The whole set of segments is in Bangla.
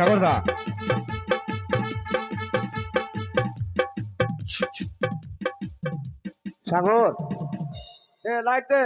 সাগরদা সাগর এ লাইট দে।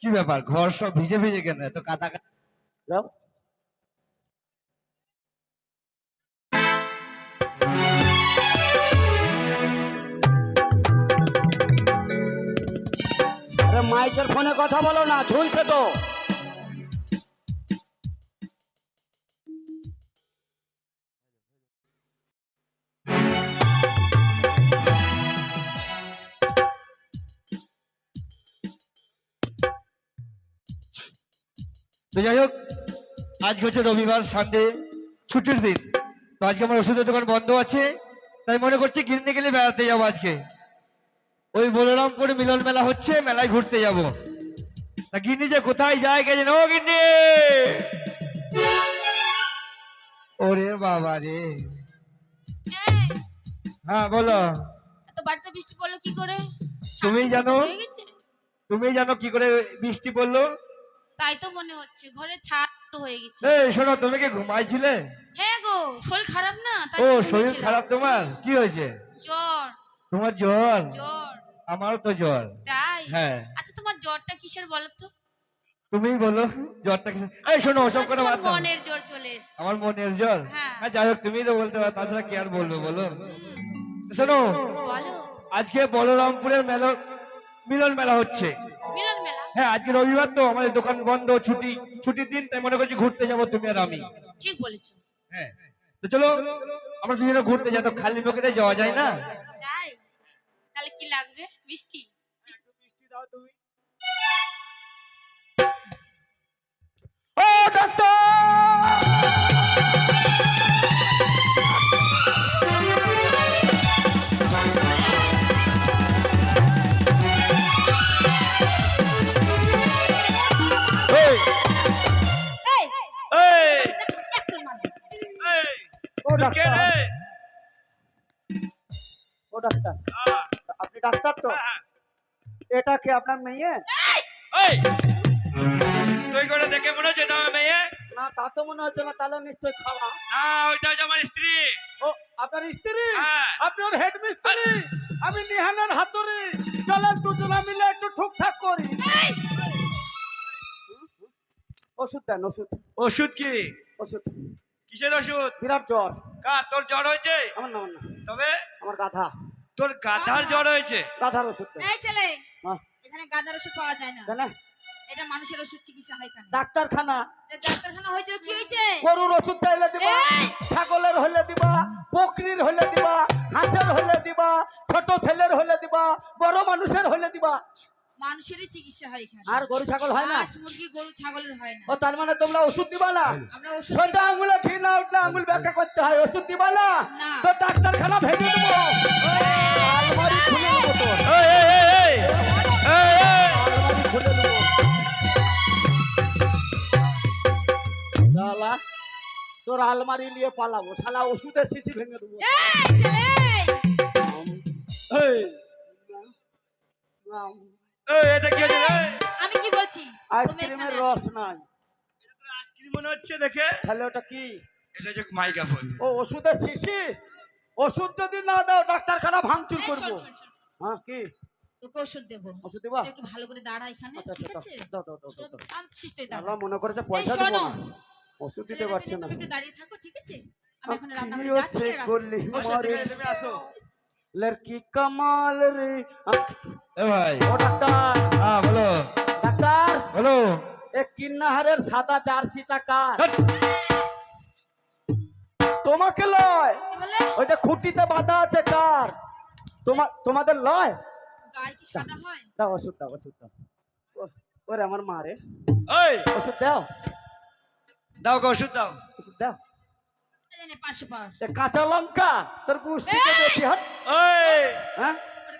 কি ব্যাপার ঘর সব ভিজে ভিজে কেন? এত কাদা? যাও। আরে মাইকের ফোনে কথা বলো না ঝুলছে তো। তো যাই হোক আজকে হচ্ছে রবিবার সানডে ছুটির দিন। তো আজকে আমার ওষুধের দোকান বন্ধ আছে তাই মনে করছি কিনতে গেলে বেড়াতে যাব আজকে। ওই বলরামপুরে মিলন মেলা হচ্ছে মেলায় ঘুরতে যাব। তা গিন্নি যে কোথায় যায় জানে? ও গিন্নি! ওরে বাবা রে। হ্যাঁ বলো। এত বাড়িতে বৃষ্টি পড়ল কি করে? তুমি জানো? তুমি জানো কি করে বৃষ্টি পড়ল? তাই তো মনে হচ্ছে ঘরে ছাদ তো হয়ে গেছে। এই শোনো তুমি কি ঘুমাইছিলে? হ্যাঁ গো শরীর খারাপ না? ও শরীর খারাপ তোমার? কি হয়েছে? জ্বর। তোমার জ্বর? জ্বর। আমারও তো জ্বর। তাই? হ্যাঁ। আচ্ছা তোমার জ্বরটা কিসের বলো তো? তুমি বলো জ্বরটা এই শোনো ওসব করে বাদ দাও। মনের জ্বর চলে আমার মনের জ্বর? হ্যাঁ। হ্যাঁ যাই হোক তুমি তো বলতে পারো তাছাড়া কি আর বলব বলো? শোনো বলো। আজকে বলরামপুরের মেলা মিলন মেলা হচ্ছে। হ্যাঁ আজকে রবিবার তো আমাদের দোকান বন্ধ ছুটি ছুটির দিন তাই মনে করছি ঘুরতে যাব তুমি আর আমি। ঠিক বলেছ। হ্যাঁ তো চলো আমরা দুজনে ঘুরতে যাই তো খালি মুখে যাওয়া যায় না। তাই? তাহলে কি লাগবে? মিষ্টি? ও ডাক্তার ডাক্তার। আপনি ডাক্তার তো? এটা কি আপনার মেয়ে? তুই করে দেখে মনে হচ্ছে এটা মেয়ে? না তা তো মনে হচ্ছে না তাহলে নিশ্চয়ই খাওয়া। না ওইটা হচ্ছে আমার স্ত্রী। ও আপনার স্ত্রী? হ্যাঁ। আপনার হেড মিস্ত্রি আমি নিহানের হাতুড়ি। চলেন দুজনা মিলে একটু ঠুকঠাক করি। ওষুধ দেন ওষুধ। ওষুধ কি? ওষুধ। কিসের ওষুধ? বিরাট জ্বর। কার? তোর জ্বর হয়েছে? আমার না। তবে? আমার গাধা। তোর গাধার জ্বর হয়েছে। গাধার ওষুধ এই ছেলে। এখানে গাধার ওষুধ পাওয়া যায় না। কেন? এটা মানুষের ওষুধ চিকিৎসা হয় কেন? ডাক্তারখানা। ডাক্তারখানা হয়েছে কি হয়েছে? গরুর ওষুধ চাইলে দিবা ছাগলের হলে দিবা বকরির হলে দিবা হাঁসের হলে দিবা ছোট ছেলের হলে দিবা বড় মানুষের হলে দিবা। মানুষেরই চিকিৎসা হয় এখানে। আর গরু ছাগল হয় না? হাঁস মুরগি গরু ছাগলের হয় না। ও তার মানে তোমরা ওষুধ দিবা না? আমরা ওষুধ সোজা আঙুলে ঘি না উঠলে আঙুল ব্যাখ্যা করতে হয় ওষুধ দিবা না? না। তো ডাক্তারখানা ভেঙে দেবো। আলমারি খুলে দেবো তোর এই, এই, এই, এই, এই, এই। আলমারি খুলে দেবো শালা, তোর আলমারি নিয়ে পালাবো। শালা ওষুধের শিশি ভেঙে দেবো। এই ছেলে এই, নাম, এই, এটা কি হয়েছে? আমি কি বলছি? আইসক্রিমের রস নাই। আইসক্রিম মনে হচ্ছে দেখে। তাহলে ওটা কি? এটা হচ্ছে মাইক্রোফোন। ও ওষুধের শিশি? ওষুধ যদি না দাও ডাক্তারখানা ভাঙচুর করব। হ্যাঁ কি? তোকে ওষুধ দেবো। ওষুধ দিবা? একটু ভালো করে দাঁড়া এখানে আচ্ছা ঠিক আচ্ছা আছে? দাও দাও দাও দাও। দাও আল্লাহ মনে করেছে এই পয়সা দেবো না। ওষুধ দিতে তুমি না। তুমি একটু দাঁড়িয়ে থাকো ঠিক আছে? আমি এখন রান্না করে যাচ্ছি আসো। লড়কি কামাল রে আখ- এ ভাই ও ডাক্তার হ্যাঁ বলো ডাক্তার বলো এ কিন্নাহারের সাদা জার্সিটা কার হাট। তোমাকে লয় ওইটা খুঁটিতে বাঁধা আছে কার তোমা তোমাদের লয় গায়ে কি সাদা হয় দাও ওষুধ দাও ওষুধ দাও ও- ওরে আমার মা রে ওষুধ দাও দাও গো ওষুধ দাও ওষুধ দাও কাঁচা লঙ্কা? তোর হাত হ্যাঁ?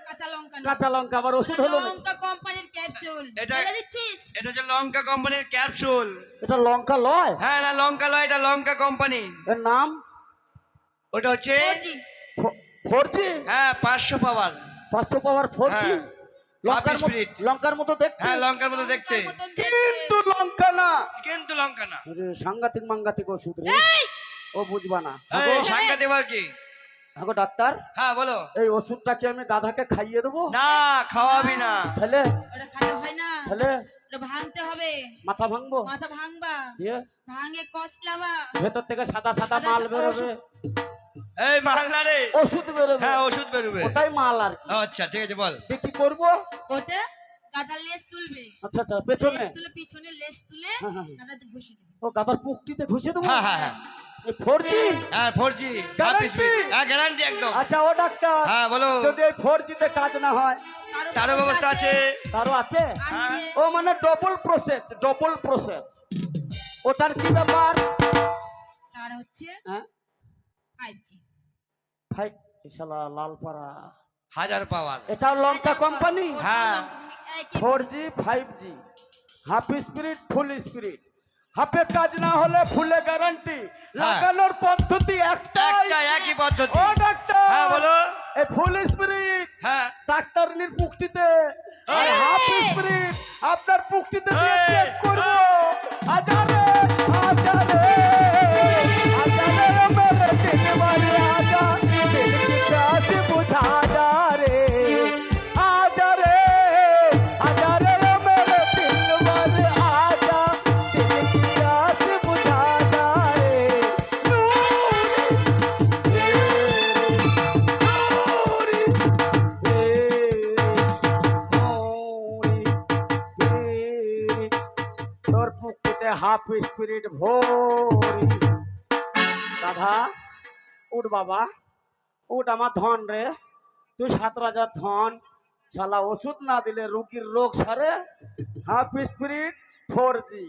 কাঁচা লঙ্কা কাঁচা লঙ্কা আবার ওষুধ হলো লঙ্কা কোম্পানির ক্যাপসুল এটা- দিচ্ছিস? এটা হচ্ছে লঙ্কা কোম্পানির ক্যাপসুল এটা লঙ্কা লয়? হ্যাঁ না লঙ্কা লয় এটা লঙ্কা কোম্পানি। এর নাম? ওটা হচ্ছে ফোরজি। ফোর জি হ্যাঁ পাঁচশো পাওয়ার। পাঁচশো পাওয়ার ফোর জি হ্যাঁ। লঙ্কার মতো লঙ্কার মতো দেখতে। হ্যাঁ লঙ্কার মতো দেখতে। কিন্তু লঙ্কা না। কিন্তু লঙ্কা না। সাংঘাতিক মাঙ্গাতিক ওষুধ রে। ও বুঝবা না। এবার কি? আগো ডাক্তার। হ্যাঁ বলো। এই ওষুধটা কি আমি গাধাকে খাইয়ে দেবো? না খাওয়াবি না। তাহলে? ওটা হয় না। তাহলে? ওটা ভাঙতে হবে। মাথা ভাঙবো? মাথা ভাঙবা। ভাঙে কষলাবা ভেতর থেকে সাদা সাদা সাদা মাল বেরোবে। এই মাল না রে। ওষুধ বেরোবে। হ্যাঁ ওষুধ বেরোবে। ওটাই মাল আর আচ্ছা ঠিক আছে বল। কি করব? ওটা গাধার লেজ তুলবে। আচ্ছা আচ্ছা পেছনে। লেজ তুলে পিছনে লেজ তুলে হ্যাঁ, হ্যাঁ, হ্যাঁ। গাধাতে ঘষে দেবে। ও গাধার পুকটিতে ঘষে দেবো? হ্যাঁ হ্যাঁ হ্যাঁ। এই ফোর জি হ্যাঁ ফোর জি Guarantee? হ্যাঁ গ্যারান্টি একদম। আচ্ছা ও ডাক্তার হ্যাঁ বলো। যদি এই ফোর জিতে কাজ না হয় তারও ব্যবস্থা আছে। তারও আছে? আছে। ও মানে ডবল প্রসেস ডবল প্রসেস ওটার কি ব্যাপার? তার হচ্ছে হ্যাঁ? শালা লালপাড়া। হাজার পাওয়ার। এটাও লঙ্কা কোম্পানি হ্যাঁ। Four G five G half spirit full spirit. হাফে কাজ না হলে ফুলে গ্যারান্টি লাগানোর পদ্ধতি একটাই। একটা একই পদ্ধতি। ও ডাক্তার হ্যাঁ বলো। এই ফুল স্পিরিট হ্যাঁ। ডাক্তারনির পুক্তিতে আর হাফ স্পিরিট আপনার পুক্তিতে দিয়ে স্পিরিট ভোরি। দাদা উঠ বাবা, উঠ আমার ধন রে। তুই সাত রাজার ধন, শালা ওষুধ না দিলে রুগীর রোগ সারে। হাফ স্পিরিট ফোর জি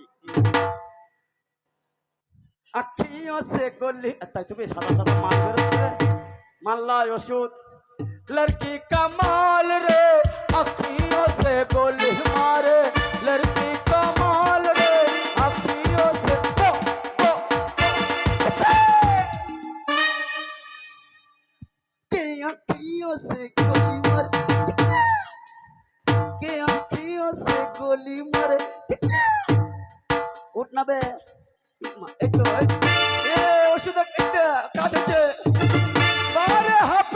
তাই তুমি সাদা সাদা মাল বেরোচ্ছে মাল্লা ওষুধ লড়কি কামা নাবে এ ওষুধ একটা কাজ হচ্ছে বারে হাফ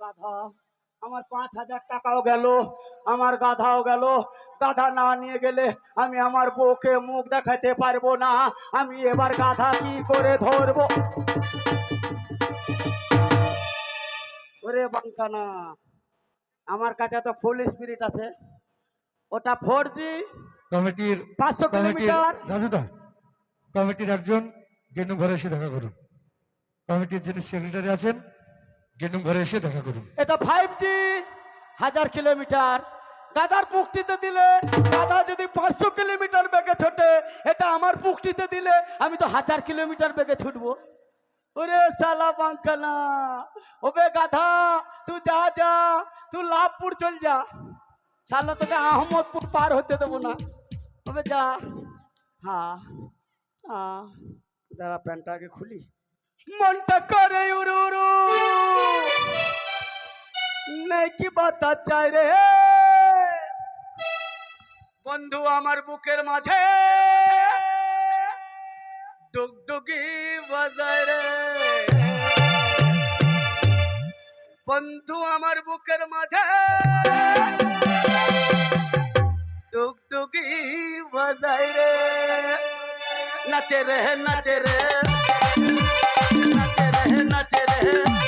গাধা। আমার পাঁচ হাজার টাকাও গেল আমার গাধাও গেল। গাধা না নিয়ে গেলে আমি আমার বউকে মুখ দেখাতে পারব না। আমি এবার গাধা কি করে ধরবো? ওরে বাঙ্কানা আমার কাছে তো ফুল স্পিরিট আছে। ওটা ফোর জি কমিটির পাঁচশো কিলোমিটার। রাজুদা কমিটির একজন গেনুম ঘরে এসে দেখা করুন। কমিটির যিনি সেক্রেটারি আছেন গেনুম ঘরে এসে দেখা করুন। এটা ফাইভ জি হাজার কিলোমিটার। গাদার পুক্তিতে দিলে গাদা যদি পাঁচশো কিলোমিটার বেগে ছোটে, এটা আমার পুক্তিতে দিলে, আমি তো হাজার কিলোমিটার বেগে ছুটবো। ওরে সালা বাঙ্কানা, ওবে গাধা, তুই যা যা, তুই লাভপুর চল যা। সালা তোকে আহমদপুর পার হতে দেবো না। ওবে যা। হ্যাঁ হ্যাঁ। দাঁড়া, প্যান্টটা আগে খুলি। মনটা করে কি বাতা চাই রে? বন্ধু আমার বুকের মাঝে ডুগডুগি বাজায় রে। বন্ধু আমার বুকের মাঝে ডুগডুগি বাজায় রে। নাচে রে নাচে রে। নাচে রে নাচে রে।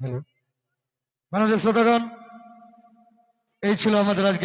হ্যালো মানুষের শ্রোতাগণ এই ছিল আমাদের আজকে